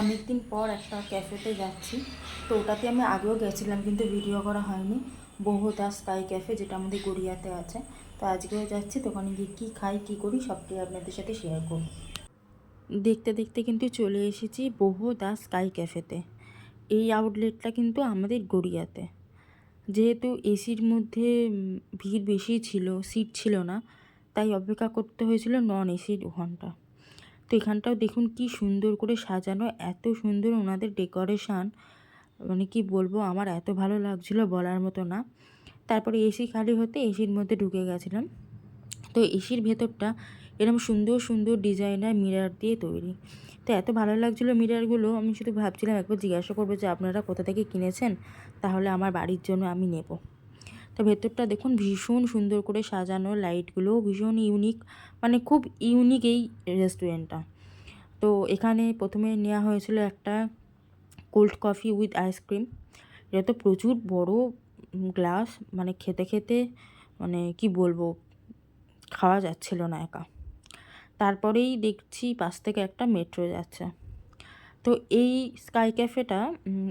অনেক দিন পর একটা ক্যাফেতে যাচ্ছি। তো ওটাতে আমি আগেও গেছিলাম কিন্তু ভিডিও করা হয়নি। বহুদা স্কাই ক্যাফে, যেটা আমাদের গড়িয়াতে আছে। তো আজকেও যাচ্ছি, তো ওখানে গিয়ে কী খাই, কী করি, সবটাই আপনাদের সাথে শেয়ার করব। দেখতে দেখতে কিন্তু চলে এসেছি বহুদা স্কাই ক্যাফেতে। এই আউটলেটটা কিন্তু আমাদের গড়িয়াতে। যেহেতু এসির মধ্যে ভিড় বেশি ছিল সিট ছিল না, তাই অপেক্ষা করতে হয়েছিল নন এসির ঘণ্টা। তো এখানটাও দেখুন কি সুন্দর করে সাজানো, এত সুন্দর ওনাদের ডেকোরেশন। মানে কি বলব, আমার এত ভালো লাগছিল বলার মতো না। তারপরে এসি খালি হতে এসির মধ্যে ঢুকে গেছিলাম। তো এসির ভেতরটা এরকম সুন্দর সুন্দর ডিজাইনার মিরার দিয়ে তৈরি। তো এত ভালো লাগছিল মিরারগুলো, আমি শুধু ভাবছিলাম একবার জিজ্ঞাসা করব যে আপনারা কোথা থেকে কিনেছেন? তাহলে আমার বাড়ির জন্য আমি নেব। তো ভেতরটা দেখুন ভীষণ সুন্দর করে সাজানো লাইটগুলোও ভীষণ ইউনিক মানে খুব ইউনিক এই রেস্টুরেন্টটা তো এখানে প্রথমে নেওয়া হয়েছিল একটা কোল্ড কফি উইথ আইসক্রিম এটা তো প্রচুর বড় গ্লাস মানে খেতে খেতে মানে কি বলব, খাওয়া যাচ্ছিল না একা। তারপরেই দেখছি পাশ থেকে একটা মেট্রো যাচ্ছে। তো এই স্কাই ক্যাফেটা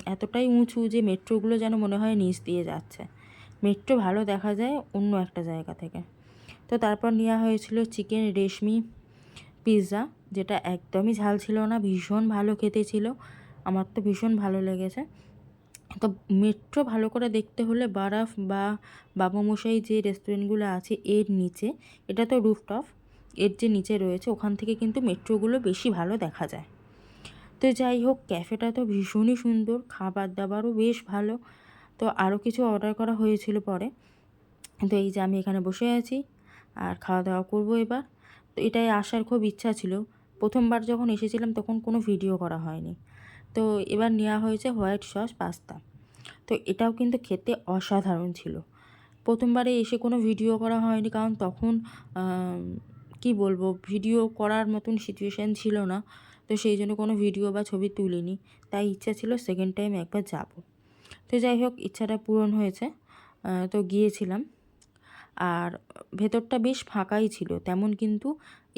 এতটাই উঁচু যে মেট্রোগুলো যেন মনে হয় নিচ দিয়ে যাচ্ছে। মেট্রো ভালো দেখা যায় অন্য একটা জায়গা থেকে। তো তারপর নেওয়া হয়েছিল চিকেন রেশমি পিৎজা, যেটা একদমই ঝাল ছিল না, ভীষণ ভালো খেতে ছিল। আমার তো ভীষণ ভালো লেগেছে। তো মেট্রো ভালো করে দেখতে হলে বারাফ বা বাবুমশাই যে রেস্টুরেন্টগুলো আছে এর নিচে, এটা তো রুফটপ, এর যে নিচে রয়েছে ওখান থেকে কিন্তু মেট্রোগুলো বেশি ভালো দেখা যায়। তো যাই হোক, ক্যাফেটা তো ভীষণই সুন্দর, খাবার দাবারও বেশ ভালো। তো আরও কিছু অর্ডার করা হয়েছিল পরে। তো এই যে আমি এখানে বসে আছি আর খাওয়া দাওয়া করব এবার। তো এটাই আসার খুব ইচ্ছা ছিল। প্রথমবার যখন এসেছিলাম তখন কোনো ভিডিও করা হয়নি। তো এবার নেওয়া হয়েছে হোয়াইট সস পাস্তা। তো এটাও কিন্তু খেতে অসাধারণ ছিল। প্রথমবারে এসে কোনো ভিডিও করা হয়নি কারণ তখন কি বলব, ভিডিও করার মতন সিচুয়েশান ছিল না। তো সেই জন্য কোনো ভিডিও বা ছবি তুলিনি। তাই ইচ্ছা ছিল সেকেন্ড টাইম একবার যাব। তো যাই হোক, ইচ্ছাটা পূরণ হয়েছে। তো গিয়েছিলাম। আর ভেতরটা বেশ ফাঁকাই ছিল, তেমন কিন্তু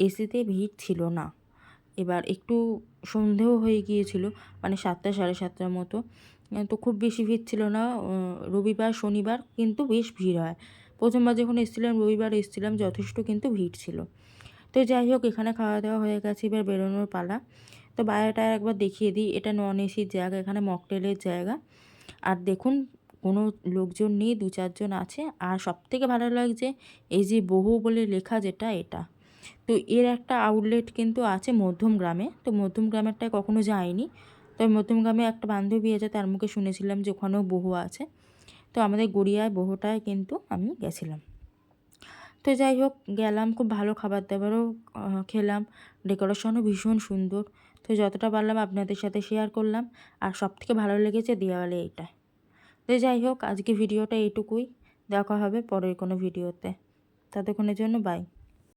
এসিতে ভিড় ছিল না। এবার একটু সন্ধেও হয়ে গিয়েছিল মানে সাতটা, সাড়ে সাতটার মতো। তো খুব বেশি ভিড় ছিল না রবিবার, শনিবার কিন্তু বেশ ভিড় হয়। প্রথমবার যখন এসেছিলাম, রবিবার এসেছিলাম, যথেষ্ট কিন্তু ভিড় ছিল। তো যাই হোক, এখানে খাওয়া দাওয়া হয়ে গেছে, এবার বেরোনোর পালা। তো বাইরেটা একবার দেখিয়ে দিই, এটা নন এসির জায়গা, এখানে মকটেলের জায়গা। আর দেখুন, কোনো লোকজন নেই, দু চারজন আছে। আর সব থেকে ভালো লাগছে, এই যে বহু বলে লেখা যেটা, এটা। তো এর একটা আউটলেট কিন্তু আছে মধ্যম গ্রামে। তো মধ্যম গ্রামেরটায় কখনো যাইনি। তবে মধ্যম গ্রামে একটা বান্ধবী আছে, তার মুখে শুনেছিলাম যে ওখানেও বহু আছে। তো আমাদের গড়িয়ায় বহুটায় কিন্তু আমি গেছিলাম। তো যাই হোক, গেলাম, খুব ভালো খাবার দাবারও খেলাম। ডেকোরেশনও ভীষণ সুন্দর। তো যতটা পারলাম আপনাদের সাথে শেয়ার করলাম। আর সব থেকে ভালো লেগেছে দেওয়ালে এইটা তো যাই হোক আজকে ভিডিওটা এইটুকুই। দেখা হবে পরের কোনো ভিডিওতে। ততক্ষণের জন্য বাই